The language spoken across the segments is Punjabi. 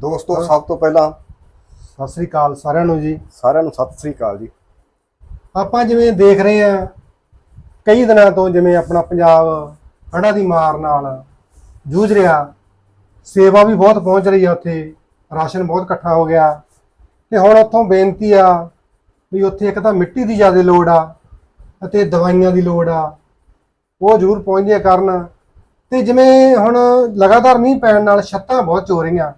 ਦੋਸਤੋ ਸਭ ਤੋਂ ਪਹਿਲਾਂ ਸਤਿ ਸ੍ਰੀ ਅਕਾਲ ਸਾਰਿਆਂ ਨੂੰ ਜੀ। ਸਾਰਿਆਂ ਨੂੰ ਸਤਿ ਸ੍ਰੀ ਅਕਾਲ ਜੀ। ਆਪਾਂ ਜਿਵੇਂ ਦੇਖ ਰਹੇ ਆ ਕਈ ਦਿਨਾਂ ਤੋਂ ਜਿਵੇਂ ਆਪਣਾ ਪੰਜਾਬ ਹੜ੍ਹਾਂ ਦੀ ਮਾਰ ਨਾਲ ਜੂਝ ਰਿਹਾ ਸੇਵਾ ਵੀ ਬਹੁਤ ਪਹੁੰਚ ਰਹੀ ਆ ਉੱਥੇ ਰਾਸ਼ਨ ਬਹੁਤ ਇਕੱਠਾ ਹੋ ਗਿਆ। ਤੇ ਹੁਣ ਉੱਥੋਂ ਬੇਨਤੀ ਆ ਵੀ ਉੱਥੇ ਇੱਕ ਤਾਂ ਮਿੱਟੀ ਦੀ ਜ਼ਿਆਦਾ ਲੋੜ ਆ ਅਤੇ ਦਵਾਈਆਂ ਦੀ ਲੋੜ ਆ ਉਹ ਜ਼ਰੂਰ ਪਹੁੰਚਦੀਆਂ ਕਰਨ। ਤੇ ਜਿਵੇਂ ਹੁਣ ਲਗਾਤਾਰ ਮੀਂਹ ਪੈਣ ਨਾਲ ਛੱਤਾਂ ਬਹੁਤ ਚੋ ਰਹੀਆਂ।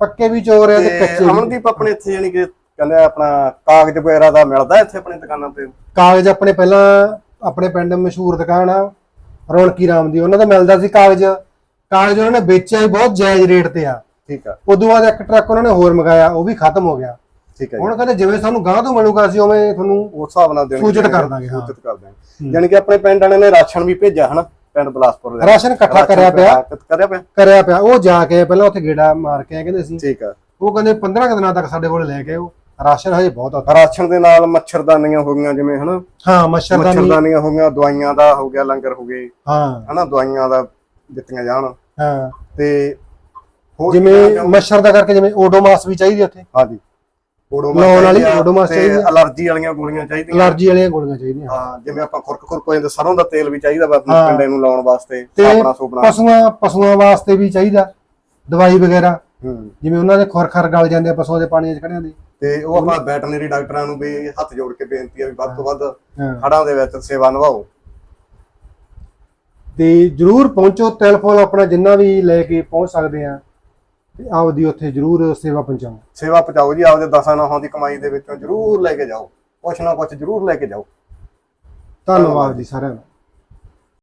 ਪੱਕੇ ਵੀ ਚੋ ਰਹੇ ਆ ਤੇ ਕੱਚੇ ਵੀ। ਅਮਨਦੀਪ ਆਪਣੇ ਇੱਥੇ ਯਾਨੀ ਕਿ ਕਹਿੰਦੇ ਆਪਣਾ ਕਾਗਜ਼ ਵਗੈਰਾ ਦਾ ਮਿਲਦਾ ਇੱਥੇ ਆਪਣੇ ਦੁਕਾਨਾਂ ਤੇ? ਕਾਗਜ਼ ਆਪਣੇ ਪਹਿਲਾਂ ਆਪਣੇ ਪਿੰਡ ਮਸ਼ਹੂਰ ਦੁਕਾਨ ਆ ਰੌਣਕੀ ਰਾਮ ਦੀ ਉਹਨਾਂ ਦਾ ਮਿਲਦਾ ਸੀ ਕਾਗਜ਼। ਕਾਗਜ਼ ਉਹਨਾਂ ਨੇ ਵੇਚਿਆ ਹੀ ਬਹੁਤ ਜਾਇਜ਼ ਰੇਟ ਤੇ ਆ। ਠੀਕ ਆ। ਉਦੋਂ ਬਾਅਦ ਇੱਕ ਟਰੱਕ ਉਹਨਾਂ ਨੇ ਹੋਰ ਮੰਗਾਇਆ ਉਹ ਵੀ ਖਤਮ ਹੋ ਗਿਆ। ਠੀਕ ਹੈ ਜੀ। ਹੁਣ ਕਹਿੰਦੇ ਜਿਵੇਂ ਸਾਨੂੰ ਗਾਂ ਤੋਂ ਮਿਲੂਗਾ ਅਸੀਂ ਉਵੇਂ ਤੁਹਾਨੂੰ ਉਸ ਹਿਸਾਬ ਨਾਲ ਦੇਣਗੇ ਸੂਚਿਤ ਕਰ ਦਾਂਗੇ। ਸੂਚਿਤ ਕਰ ਦਾਂਗੇ। ਯਾਨੀ ਕਿ ਆਪਣੇ ਪਿੰਡ ਵਾਲਿਆਂ ਨੇ ਰਾਸ਼ਨ ਵੀ ਭੇਜਿਆ ਹਨਾ? ਪਿੰਡ ਬਲਾਸਪੁਰ ਦੇ ਰਾਸ਼ਨ ਇਕੱਠਾ ਕਰਿਆ ਪਿਆ। ਕਰਿਆ ਪਿਆ? ਕਰਿਆ ਪਿਆ। ਉਹ ਜਾ ਕੇ ਪਹਿਲਾਂ ਉੱਥੇ ਗੇੜਾ ਮਾਰ ਕੇ ਆਏ ਕਹਿੰਦੇ ਸੀ ਠੀਕ ਆ। ਉਹ ਕਹਿੰਦੇ 15 ਕੁ ਦਿਨਾਂ ਤੱਕ ਸਾਡੇ ਕੋਲ ਲੈ ਕੇ ਆਓ। ਰਾਸ਼ਨ ਹਜੇ ਬਹੁਤ ਆ ਰਾਸ਼ਨ ਦੇ ਨਾਲ ਮੱਛਰਦਾਨੀਆਂ ਹੋ ਗਈਆਂ ਜਿਵੇਂ ਹਨਾ? ਹਾਂ ਮੱਛਰਦਾਨੀ। ਮੱਛਰਦਾਨੀਆਂ ਹੋ ਗਈਆਂ ਦਵਾਈਆਂ ਦਾ ਹੋ ਗਿਆ ਲੰਗਰ ਹੋ ਗਏ। ਹਾਂ। ਹਨਾ ਦਵਾਈਆਂ ਦਾ ਦਿੱਤੀਆਂ ਜਾਣ। ਹਾਂ। ਤੇ ਜਿਵੇਂ ਮੱਛਰ ਦਾ ਕਰਕੇ ਜਿਵੇਂ ਓਡੋਮਾਸ ਵੀ ਚਾਹੀਦੀ ਉੱਥੇ। ਹਾਂਜੀ। ਲਾਉਣ ਵਾਲੀ ਓਡੋਮਾਸ ਚਾਹੀਦੀ ਆ। ਅਲਰਜੀ ਵਾਲੀਆਂ ਗੋਲੀਆਂ ਚਾਹੀਦੀਆਂ। ਅਲਰਜੀ ਵਾਲੀਆਂ ਗੋਲੀਆਂ ਚਾਹੀਦੀਆਂ। ਹਾਂ ਜਿਵੇਂ ਆਪਾਂ ਖੁਰਕ ਖੁਰਕ ਹੋ ਜਾਂਦੇ ਸਰੋਂ ਦਾ ਤੇਲ ਵੀ ਚਾਹੀਦਾ ਵਾ ਆਪਣੇ ਹਾਂ। ਪਿੰਡੇ ਨੂੰ ਲਾਉਣ ਵਾਸਤੇ ਆਪਣਾ ਸੋਪਣਾ ਪਸ਼ੂਆਂ ਪਸ਼ੂਆਂ ਵਾਸਤੇ ਵੀ ਚਾਹੀਦਾ ਦਵਾਈ ਵਗੈਰਾ। ਹੂੰ। ਜਿਵੇਂ ਉਹਨਾਂ ਦੇ ਖੁਰ ਖਰ ਗਲ ਜਾਂਦੇ ਆ ਪਸ਼ੂਆਂ ਦੇ ਪਾਣੀਆਂ 'ਚ ਖੜਿਆਂ ਦੇ। ਤੇ ਉਹ ਆਪਾਂ ਵੈਟਰਨਰੀ ਡਾਕਟਰਾਂ ਨੂੰ ਵੀ ਹੱਥ ਜੋੜ ਕੇ ਬੇਨਤੀ ਆ ਵੀ ਵੱਧ ਤੋਂ ਵੱਧ ਹੜਾਂ ਦੇ ਵਿੱਚ ਸੇਵਾ ਨਿਭਾਓ। ਤੇ ਜਰੂਰ ਪਹੁੰਚੋ ਟੈਲੀਫੋਨ ਆਪਣਾ ਜਿੰਨਾ ਵੀ ਲੈ ਕੇ ਪਹੁੰਚ ਸਕਦੇ ਆ। ਤੇ ਆਪਦੀ ਉੱਥੇ ਜਰੂਰ ਸੇਵਾ ਪਹੁੰਚਾਓ। ਸੇਵਾ ਪਹੁੰਚਾਓ ਜੀ ਆਪਦੇ ਦਸਾਂ ਨਾਹਾਂ ਦੀ ਕਮਾਈ ਦੇ ਵਿੱਚੋਂ ਜਰੂਰ ਲੈ ਕੇ ਜਾਓ। ਕੁਛ ਨਾ ਕੁਛ ਜਰੂਰ ਲੈ ਕੇ ਜਾਓ। ਧੰਨਵਾਦ। ਜੀ ਸਾਰਿਆਂ ਦਾ।